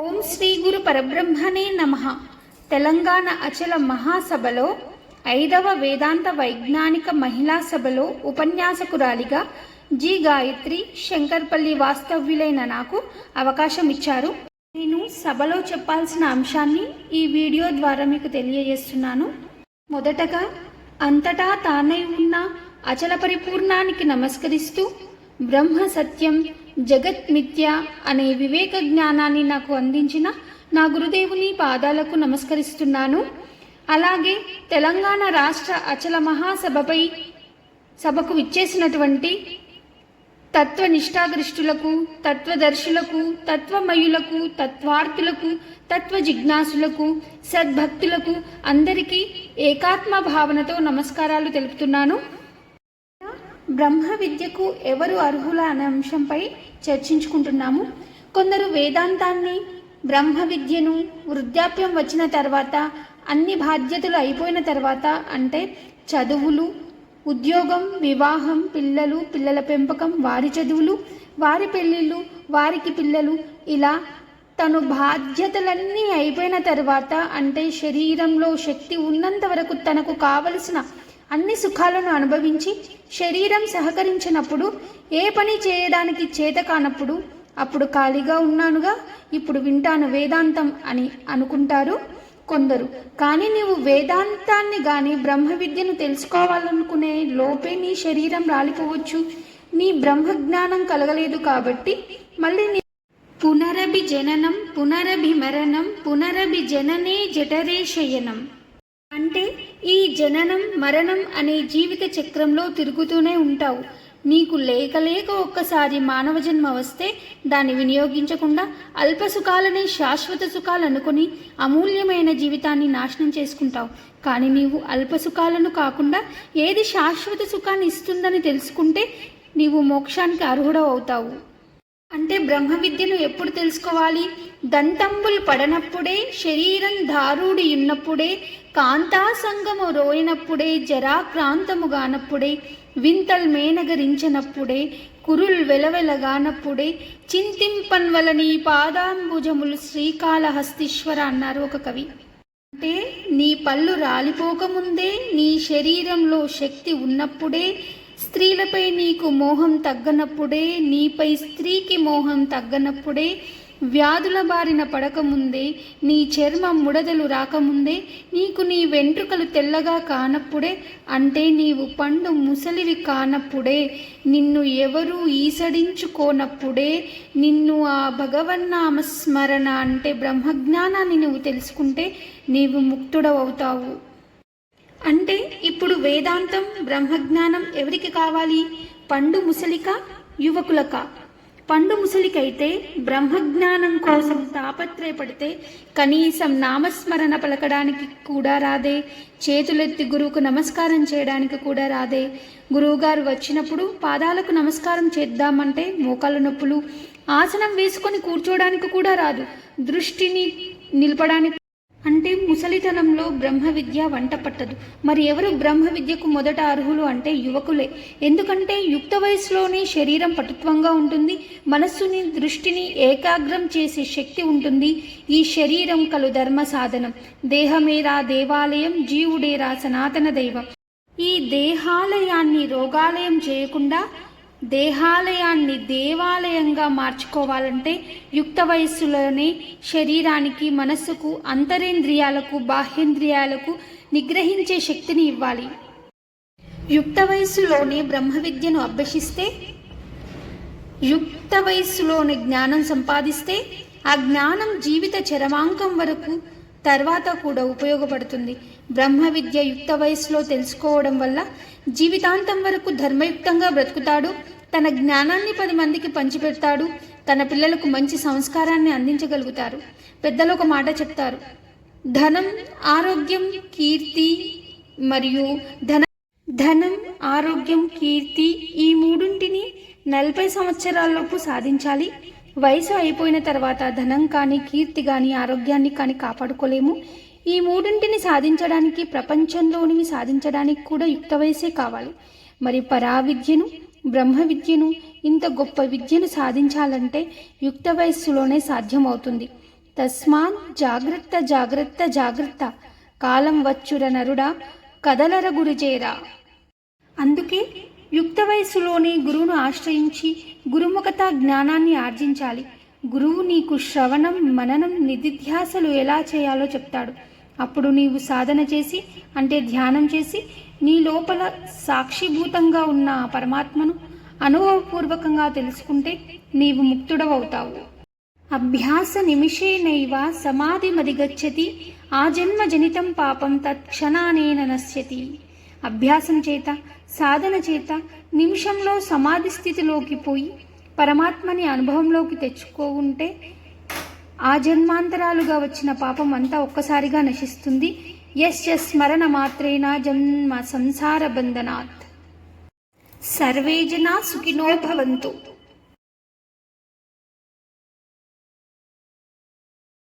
ఓం శ్రీ గురు పరబ్రహ్మనే నమ. తెలంగాణ అచల మహాసభలో ఐదవ వేదాంత వైజ్ఞానిక మహిళా సభలో ఉపన్యాసకురాలిగా జి గాయత్రి శంకర్పల్లి వాస్తవ్యులైన నాకు అవకాశం ఇచ్చారు నేను సభలో చెప్పాల్సిన అంశాన్ని ఈ వీడియో ద్వారా మీకు తెలియజేస్తున్నాను. మొదటగా అంతటా తానై ఉన్న అచల పరిపూర్ణానికి నమస్కరిస్తూ బ్రహ్మ సత్యం జగత్ మిథ్య అనే వివేక జ్ఞానాన్ని నాకు అందించిన నా గురుదేవుని పాదాలకు నమస్కరిస్తున్నాను. అలాగే తెలంగాణ రాష్ట్ర అచల మహాసభపై సభకు విచ్చేసినటువంటి తత్వ నిష్ఠాగరిష్ఠులకు తత్వదర్శులకు తత్వమయులకు తత్వార్థులకు తత్వ జిజ్ఞాసులకు సద్భక్తులకు అందరికీ ఏకాత్మ భావనతో నమస్కారాలు తెలుపుతున్నాను. బ్రహ్మ విద్యకు ఎవరు అర్హుల అనే అంశంపై చర్చించుకుంటున్నాము. కొందరు వేదాంతాన్ని బ్రహ్మ విద్యను వృద్ధాప్యం వచ్చిన తర్వాత అన్ని బాధ్యతలు అయిపోయిన తర్వాత అంటే చదువులు ఉద్యోగం వివాహం పిల్లలు పిల్లల పెంపకం వారి చదువులు వారి పెళ్ళిళ్ళు వారికి పిల్లలు ఇలా తను బాధ్యతలన్నీ అయిపోయిన తర్వాత అంటే శరీరంలో శక్తి ఉన్నంత వరకు తనకు కావలసిన అన్ని సుఖాలను అనుభవించి శరీరం సహకరించినప్పుడు ఏ పని చేయడానికి చేత కానప్పుడు అప్పుడు ఖాళీగా ఉన్నానుగా ఇప్పుడు వింటాను వేదాంతం అని అనుకుంటారు కొందరు. కానీ నీవు వేదాంతాన్ని కానీ బ్రహ్మ విద్యను తెలుసుకోవాలనుకునే లోపే నీ శరీరం రాలిపోవచ్చు. నీ బ్రహ్మ జ్ఞానం కలగలేదు కాబట్టి మళ్ళీ నీ పునరభి జననం పునరభి శయనం అంటే ఈ జననం మరణం అనే జీవిత చక్రంలో తిరుగుతూనే ఉంటావు. నీకు లేక లేక ఒక్కసారి మానవ జన్మ వస్తే దాన్ని వినియోగించకుండా అల్ప సుఖాలనే శాశ్వత సుఖాలు అనుకుని అమూల్యమైన జీవితాన్ని నాశనం చేసుకుంటావు. కానీ నీవు అల్ప సుఖాలను కాకుండా ఏది శాశ్వత సుఖాన్ని ఇస్తుందని తెలుసుకుంటే నీవు మోక్షానికి అర్హుడవు అవుతావు. అంటే బ్రహ్మ విద్యను ఎప్పుడు తెలుసుకోవాలి? దంతంబులు పడనప్పుడే శరీరం దారుడి ఉన్నప్పుడే కాంతా సంగము రోయినప్పుడే జరాక్రాంతముగానప్పుడే వింతల్ మేనగరించినప్పుడే కురుల్ వెలవెలగానప్పుడే చింతింపన్వలని పాదాంబుజములు శ్రీకాళహస్తీశ్వర అన్నారు ఒక కవి. అంటే నీ పళ్ళు రాలిపోకముందే నీ శరీరంలో శక్తి ఉన్నప్పుడే స్త్రీలపై నీకు మోహం తగ్గనప్పుడే నీపై స్త్రీకి మోహం తగ్గనప్పుడే వ్యాధుల బారిన పడకముందే నీ చర్మం ముడదలు రాకముందే నీకు నీ వెంట్రుకలు తెల్లగా కానప్పుడే అంటే నీవు పండు ముసలివి కానప్పుడే నిన్ను ఎవరూ ఈసడించుకోనప్పుడే నిన్ను ఆ భగవన్నామస్మరణ అంటే బ్రహ్మజ్ఞానాన్ని నువ్వు తెలుసుకుంటే నీవు ముక్తుడవవుతావు అంటే ఇప్పుడు వేదాంతం బ్రహ్మజ్ఞానం ఎవరికి కావాలి? పండు ముసలిక యువకులక. పండు ముసలికైతే బ్రహ్మజ్ఞానం కోసం తాపత్రయపడితే కనీసం నామస్మరణ పలకడానికి కూడా రాదే. చేతులెత్తి గురువుకు నమస్కారం చేయడానికి కూడా రాదే. గురువుగారు వచ్చినప్పుడు పాదాలకు నమస్కారం చేద్దామంటే మోకాళ్ళ నొప్పులు ఆసనం వేసుకొని కూర్చోడానికి కూడా రాదు. దృష్టిని నిలపడానికి అంటే ముసలితనంలో బ్రహ్మ విద్య వంట పట్టదు. మరి ఎవరు బ్రహ్మ విద్యకు మొదట అర్హులు అంటే యువకులే. ఎందుకంటే యుక్త వయసులోనే శరీరం పటుత్వంగా ఉంటుంది మనస్సుని దృష్టిని ఏకాగ్రం చేసే శక్తి ఉంటుంది. ఈ శరీరం కలు ధర్మ సాధనం. దేహమేరా దేవాలయం జీవుడేరా సనాతన దైవం. ఈ దేహాలయాన్ని రోగాలయం చేయకుండా దేహాలయాన్ని దేవాలయంగా మార్చుకోవాలంటే యుక్త వయస్సులోనే శరీరానికి మనస్సుకు అంతరేంద్రియాలకు బాహ్యేంద్రియాలకు నిగ్రహించే శక్తిని ఇవ్వాలి. యుక్త వయస్సులోనే బ్రహ్మ విద్యను అభ్యసిస్తే యుక్త వయస్సులోని జ్ఞానం సంపాదిస్తే ఆ జ్ఞానం జీవిత చరమాంకం వరకు తర్వాత కూడా ఉపయోగపడుతుంది. బ్రహ్మ విద్య యుక్త వయసులో తెలుసుకోవడం వల్ల జీవితాంతం వరకు ధర్మయుక్తంగా బ్రతుకుతాడు. తన జ్ఞానాన్ని పది మందికి పంచిపెడతాడు. తన పిల్లలకు మంచి సంస్కారాన్ని అందించగలుగుతారు. పెద్దలు ఒక మాట చెప్తారు. ధనం ఆరోగ్యం కీర్తి మరియు ధన ధనం ఆరోగ్యం కీర్తి ఈ మూడింటిని నలభై సంవత్సరాలలోపు సాధించాలి. వయసు అయిపోయిన తర్వాత ధనం కానీ కీర్తి కానీ ఆరోగ్యాన్ని కానీ కాపాడుకోలేము. ఈ మూడింటిని సాధించడానికి ప్రపంచంలోనివి సాధించడానికి కూడా యుక్త వయసే కావాలి. మరి పరావిద్యను బ్రహ్మ విద్యను ఇంత గొప్ప విద్యను సాధించాలంటే యుక్త వయస్సులోనే సాధ్యమవుతుంది. తస్మాన్ జాగ్రత్త జాగ్రత్త జాగ్రత్త. కాలం వచ్చుర నరుడా కదలర గురిచేరా అందుకే యుక్త వయస్సులోనే గురువును ఆశ్రయించి గురుముఖత జ్ఞానాన్ని ఆర్జించాలి. గురువు నీకు శ్రవణం మననం నిధిధ్యాసలు ఎలా చేయాలో చెప్తాడు. అప్పుడు నీవు సాధన చేసి అంటే ధ్యానం చేసి నీ లోపల సాక్షిభూతంగా ఉన్న ఆ పరమాత్మను అనుభవపూర్వకంగా తెలుసుకుంటే నీవు ముక్తుడవవుతావు. అభ్యాస నిమిషేనైవ సమాధి మదిగచ్చతి ఆ జన్మ జనితం పాపం తత్క్షణానేన నశ్యతి. అభ్యాసం చేత సాధన చేత నిమిషంలో సమాధి స్థితిలోకి పోయి పరమాత్మని అనుభవంలోకి తెచ్చుకోకుంటే ఆ జన్మాంతరాలుగా వచ్చిన పాపం అంతా ఒక్కసారిగా నశిస్తుంది. యశ్ స్మరణ మాత్రేన జన్మ సంసార బంధనాత్. సర్వే జనా సుఖినో భవంతు.